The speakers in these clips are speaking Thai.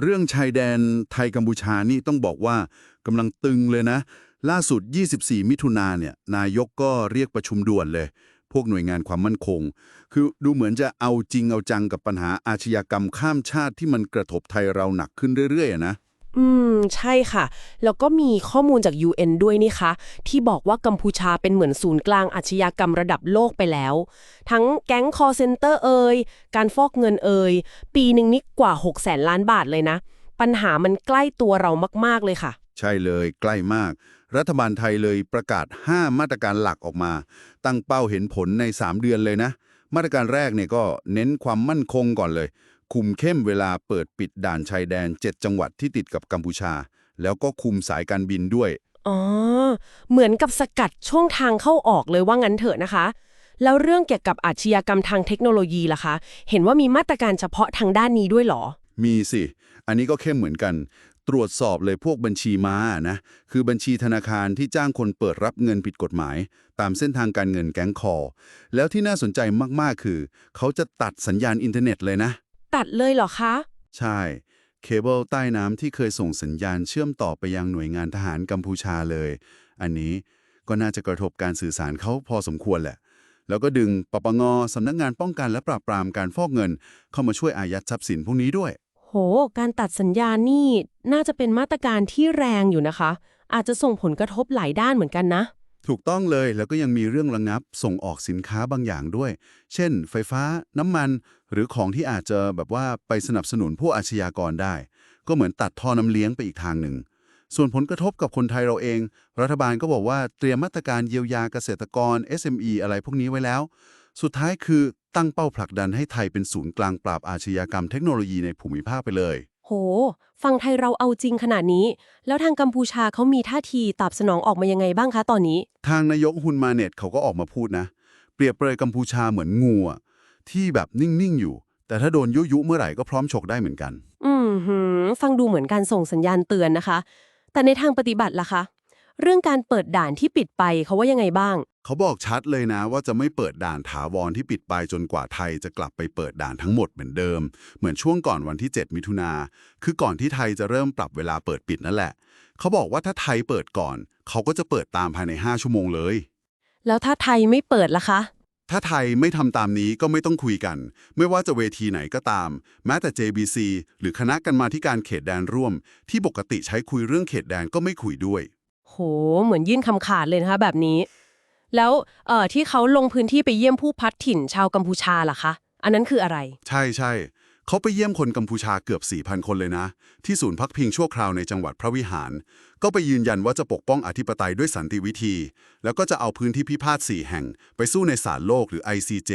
เรื่องชายแดนไทยกัมพูชานี่ต้องบอกว่ากำลังตึงเลยนะ ล่าสุด 24 มิถุนาเนี่ยนายกก็เรียกประชุมด่วนเลย พวกหน่วยงานความมั่นคง คือดูเหมือนจะเอาจริงเอาจังกับปัญหาอาชญากรรมข้ามชาติที่มันกระทบไทยเราหนักขึ้นเรื่อยๆนะ อืม ใช่ค่ะ แล้วก็มีข้อมูลจาก UN ด้วยนี่คะ ที่บอกว่ากัมพูชาเป็นเหมือนศูนย์กลางอาชญากรรมระดับโลกไปแล้ว ทั้งแก๊งคอเซนเตอร์เอ่ยการฟอกเงินเอ่ยปีหนึ่งนี่กว่า6แสนล้านบาทเลยนะ ปัญหามันใกล้ตัวเรามาก ๆ เลยค่ะ ใช่เลยใกล้มาก รัฐบาลไทยเลยประกาศ 5 มาตรการหลักออกมา ตั้งเป้าเห็นผลใน 3 เดือนเลยนะ มาตรการแรกเนี่ยก็เน้นความมั่นคงก่อนเลย คุมเข้มเวลาเปิดปิดด่านชายแดน 7 จังหวัดที่ติดกับกัมพูชา แล้วก็คุมสายการบินด้วย อ๋อ เหมือนกับสกัดช่องทางเข้าออกเลยว่างั้นเถอะนะคะ แล้วเรื่องเกี่ยวกับอาชญากรรมทางเทคโนโลยีล่ะคะ เห็นว่ามีมาตรการเฉพาะทางด้านนี้ด้วยเหรอ มีสิ อันนี้ก็เข้มเหมือนกัน ตรวจสอบเลยพวกบัญชีม้านะ คือบัญชีธนาคารที่จ้างคนเปิดรับเงินผิดกฎหมาย ตามเส้นทางการเงินแก๊งคอ แล้วที่น่าสนใจมากๆ คือ เขาจะตัดสัญญาณอินเทอร์เน็ตเลยนะ ตัดเลยเหรอคะ ใช่ เคเบิลใต้น้ำที่เคยส่งสัญญาณเชื่อมต่อไปยังหน่วยงานทหารกัมพูชาเลย อันนี้ก็น่าจะกระทบการสื่อสารเขาพอสมควรแหละ แล้วก็ดึงปปงสำนักงานป้องกันและปราบปรามการฟอกเงิน เข้ามาช่วยอายัดทรัพย์สินพวกนี้ด้วย โห การตัดสัญญาณนี่น่าจะเป็นมาตรการที่แรงอยู่นะคะ อาจจะส่งผลกระทบหลายด้านเหมือนกันนะ ถูกต้องเลยแล้วก็ยังมีเรื่องระงับส่งออกสินค้าบางอย่างด้วย เช่น ไฟฟ้าน้ำมัน หรือของที่อาจจะแบบว่าไปสนับสนุนผู้อาชญากรได้ ก็เหมือนตัดท่อน้ำเลี้ยงไปอีกทางหนึ่ง ส่วนผลกระทบกับคนไทยเราเอง รัฐบาลก็บอกว่าเตรียมมาตรการเยียวยาเกษตรกร SME อะไรพวกนี้ไว้แล้ว สุดท้ายคือตั้งเป้าผลักดันให้ไทยเป็นศูนย์กลางปราบอาชญากรรมเทคโนโลยีในภูมิภาคไปเลย โห ฟังไทยเราเอาจริงขนาดนี้ แล้วทางกัมพูชาเขามีท่าทีตอบสนองออกมายังไงบ้างคะตอนนี้ ทางนายกฮุนมาเน็ตเขาก็ออกมาพูดนะ เปรียบเปรยกัมพูชาเหมือนงูอะที่แบบนิ่ง ๆ อยู่ แต่ถ้าโดนยุยุเมื่อไหร่ก็พร้อมฉกได้เหมือนกัน อืมหืมฟังดูเหมือนการส่งสัญญาณเตือนนะคะ แต่ในทางปฏิบัติล่ะคะ เรื่องการเปิดด่านที่ปิดไปเขาว่ายังไงบ้าง เขาบอกชัดเลยนะว่าจะไม่เปิดด่านถาวรที่ปิดไปจนกว่าไทยจะกลับไปเปิดด่านทั้งหมดเหมือนเดิม เหมือนช่วงก่อนวันที่ 7 มิถุนา คือก่อนที่ไทยจะเริ่มปรับเวลาเปิดปิดนั่นแหละ เขาบอกว่าถ้าไทยเปิดก่อน เขาก็จะเปิดตามภายใน 5 ชั่วโมงเลย แล้วถ้าไทยไม่เปิดล่ะคะ ถ้าไทยไม่ทำตามนี้ก็ไม่ต้องคุยกัน ไม่ว่าจะเวทีไหนก็ตาม แม้แต่ JBC หรือคณะกันมาที่การเขตแดนร่วม ที่ปกติใช้คุยเรื่องเขตแดนก็ไม่คุยด้วย โห เหมือนยื่นคำขาดเลยนะคะแบบนี้ แล้วเอ่อที่เขาลงพื้นที่ไปเยี่ยมผู้พัดถิ่นชาวกัมพูชาล่ะคะ อันนั้นคืออะไร ใช่ใช่เขาไปเยี่ยมคนกัมพูชาเกือบ 4,000 คนเลยนะ ที่ศูนย์พักพิงชั่วคราวในจังหวัดพระวิหาร ก็ไปยืนยันว่าจะปกป้องอธิปไตยด้วยสันติวิธี แล้วก็จะเอาพื้นที่พิพาท4แห่ง ไปสู้ในศาลโลกหรือ ICJ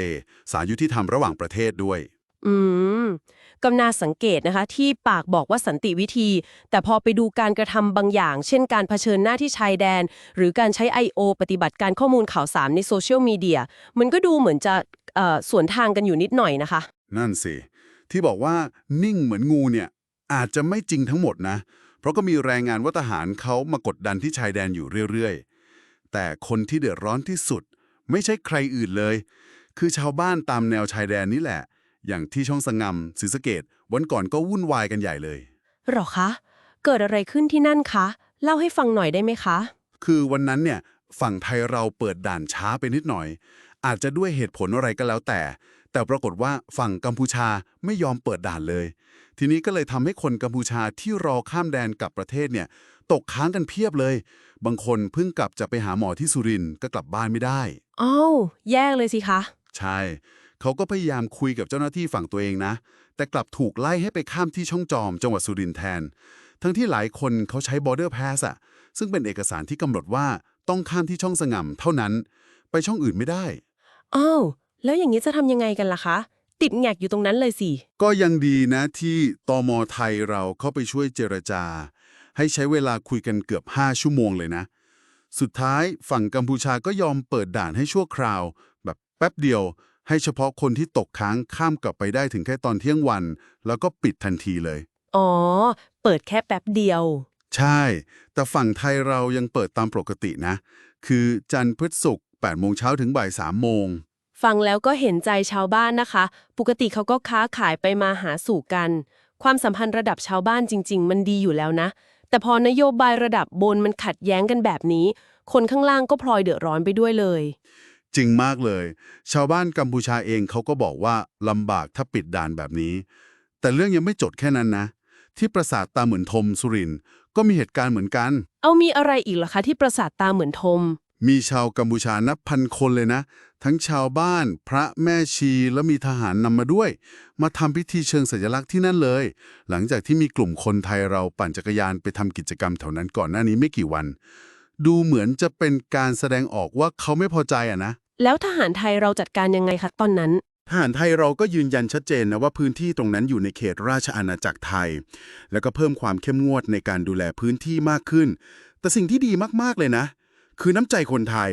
ศาลยุติธรรมระหว่างประเทศด้วย อืม ก็น่าสังเกตนะคะ ที่ปากบอกว่าสันติวิธี แต่พอไปดูการกระทำบางอย่าง เช่นการเผชิญหน้าที่ชายแดน หรือการใช้ I.O. ปฏิบัติการข้อมูลข่าวสารในโซเชียลมีเดียมันก็ดูเหมือนจะเอ่อสวนทางกันอยู่นิดหน่อยนะคะ นั่นสิที่บอกว่านิ่งเหมือนงูเนี่ยอาจจะไม่จริงทั้งหมดนะ เพราะก็มีรายงานว่าทหารเขามากดดันที่ชายแดนอยู่เรื่อยๆ แต่คนที่เดือดร้อนที่สุด ไม่ใช่ใครอื่นเลย คือชาวบ้านตามแนวชายแดนนี่แหละ อย่างที่ช่องสงงำศรีสะเกดวันก่อนก็วุ่นวายกันใหญ่เลย หรอคะ เกิดอะไรขึ้นที่นั่นคะ เล่าให้ฟังหน่อยได้ไหมคะ คือวันนั้นเนี่ยฝั่งไทยเราเปิดด่านช้าไปนิดหน่อย อาจจะด้วยเหตุผลอะไรก็แล้วแต่ แต่ปรากฏว่าฝั่งกัมพูชาไม่ยอมเปิดด่านเลย ทีนี้ก็เลยทำให้คนกัมพูชาที่รอข้ามแดนกลับประเทศเนี่ย ตกค้างกันเพียบเลย บางคนเพิ่งกลับจะไปหาหมอที่สุรินทร์ก็กลับบ้านไม่ได้ อ้าว แย่เลยสิคะ ใช่ เขาก็พยายามคุยกับเจ้าหน้าที่ฝั่งตัวเองนะ แต่กลับถูกไล่ให้ไปข้ามที่ช่องจอมจังหวัดสุรินทร์แทน ทั้งที่หลายคนเขาใช้ border pass อะซึ่งเป็นเอกสารที่กำหนดว่าต้องข้ามที่ช่องสง่ำเท่านั้น ไปช่องอื่นไม่ได้ อ้าวแล้วอย่างนี้จะทำยังไงกันล่ะคะ ติดแงกอยู่ตรงนั้นเลยสิ ก็ยังดีนะที่ตมไทยเราเข้าไปช่วยเจรจา ให้ใช้เวลาคุยกันเกือบ 5 ชั่วโมงเลยนะ สุดท้ายฝั่งกัมพูชาก็ยอมเปิดด่านให้ชั่วคราว แบบแป๊บเดียว ให้เฉพาะคนที่ตกค้างข้ามกลับไปได้ถึงแค่ตอนเที่ยงวัน แล้วก็ปิดทันทีเลย อ๋อ เปิดแค่แป๊บเดียว ใช่ แต่ฝั่งไทยเรายังเปิดตามปกตินะ คือจันทร์พฤศุกร์8โมงเช้าถึงบ่าย3โมง ฟังแล้วก็เห็นใจชาวบ้านนะคะ ปกติเขาก็ค้าขายไปมาหาสู่กันคความสัมพันธ์ระดับชาวบ้านจริง ๆ มันดีอยู่แล้วนะ แต่พอนโยบายระดับบนมันขัดแย้งกันแบบนี้ คนข้างล่างก็พลอยเดือดร้อนไปด้วยเลย จริงมากเลย ชาวบ้านกัมพูชาเองเขาก็บอกว่าลำบากถ้าปิดด่านแบบนี้ แต่เรื่องยังไม่จบแค่นั้นนะ ที่ปราสาทตาเหมือนทมสุรินทร์ก็มีเหตุการณ์เหมือนกัน เอามีอะไรอีกเหรอคะที่ปราสาทตาเหมือนทม มีชาวกัมพูชานับพันคนเลยนะ ทั้งชาวบ้าน พระแม่ชีและมีทหารนำมาด้วย มาทำพิธีเชิงสัญลักษณ์ที่นั่นเลย หลังจากที่มีกลุ่มคนไทยเราปั่นจักรยานไปทำกิจกรรมแถวนั้นก่อนหน้านี้ไม่กี่วัน ดูเหมือนจะเป็นการแสดงออกว่าเขาไม่พอใจอะนะ แล้วทหารไทยเราจัดการยังไงคะตอนนั้น ทหารไทยเราก็ยืนยันชัดเจนนะว่าพื้นที่ตรงนั้นอยู่ในเขตราชอาณาจักรไทย แล้วก็เพิ่มความเข้มงวดในการดูแลพื้นที่มากขึ้น แต่สิ่งที่ดีมากๆเลยนะ คือน้ำใจคนไทย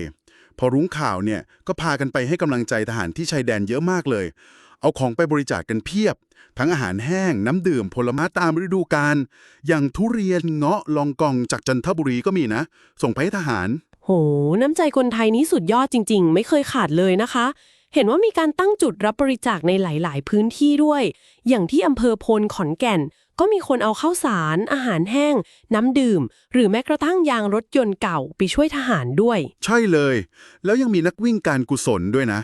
พอรุ้งข่าวเนี่ยก็พากันไปให้กำลังใจทหารที่ชายแดนเยอะมากเลย เอาของไปบริจาคกันเพียบ ทั้งอาหารแห้ง น้ำดื่มผลไม้ตามฤดูกาลอย่างทุเรียนเงาะลองกองจากจันทบุรีก็มีนะ ส่งไปให้ทหาร โห น้ำใจคนไทยนี้สุดยอดจริง ๆ ไม่เคยขาดเลยนะคะ เห็นว่ามีการตั้งจุดรับบริจาคในหลาย ๆ พื้นที่ด้วย อย่างที่อำเภอพลขอนแก่น ก็มีคนเอาข้าวสาร อาหารแห้ง น้ำดื่ม หรือแม้กระทั่งยางรถยนต์เก่าไปช่วยทหารด้วย ใช่เลย แล้วยังมีนักวิ่งการกุศลด้วยนะ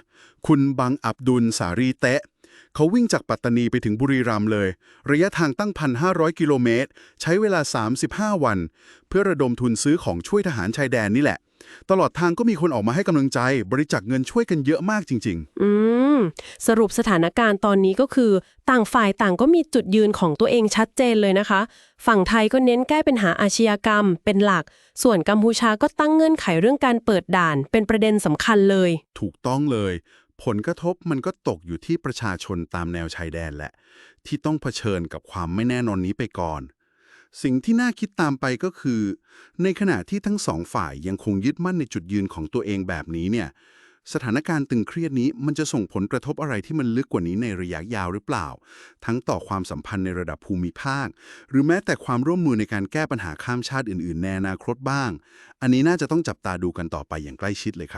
คุณบังอับดุลสารีเตะ เขาวิ่งจากปัตตานีไปถึงบุรีรัมย์เลย ระยะทางตั้ง 1,500 กิโลเมตร ใช้เวลา 35 วัน เพื่อระดมทุนซื้อของช่วยทหารชายแดนนี่แหละ ตลอดทางก็มีคนออกมาให้กำลังใจบริจาคเงินช่วยกันเยอะมากจริง อืม สรุปสถานการณ์ตอนนี้ก็คือ ต่างฝ่ายต่างก็มีจุดยืนของตัวเองชัดเจนเลยนะคะ ฝั่งไทยก็เน้นแก้ปัญหาอาชญากรรม เป็นหลัก ส่วนกัมพูชาก็ตั้งเงื่อนไขเรื่องการเปิดด่าน เป็นประเด็นสำคัญเลย ๆ ถูกต้องเลย ผลกระทบมันก็ตกอยู่ที่ประชาชนตามแนวชายแดนแหละ ที่ต้องเผชิญกับความไม่แน่นอนนี้ไปก่อน สิ่งที่น่าคิดตามไปก็คือ ในขณะที่ทั้งสองฝ่ายยังคงยึดมั่นในจุดยืนของตัวเองแบบนี้เนี่ยสถานการณ์ตึงเครียดนี้มันจะส่งผลกระทบอะไรที่มันลึกกว่านี้ในระยะยาวหรือเปล่า ทั้งต่อความสัมพันธ์ในระดับภูมิภาค หรือแม้แต่ความร่วมมือในการแก้ปัญหาข้ามชาติอื่นๆ ในอนาคตบ้าง อันนี้น่าจะต้องจับตาดูกันต่อไปอย่างใกล้ชิดเลยครับ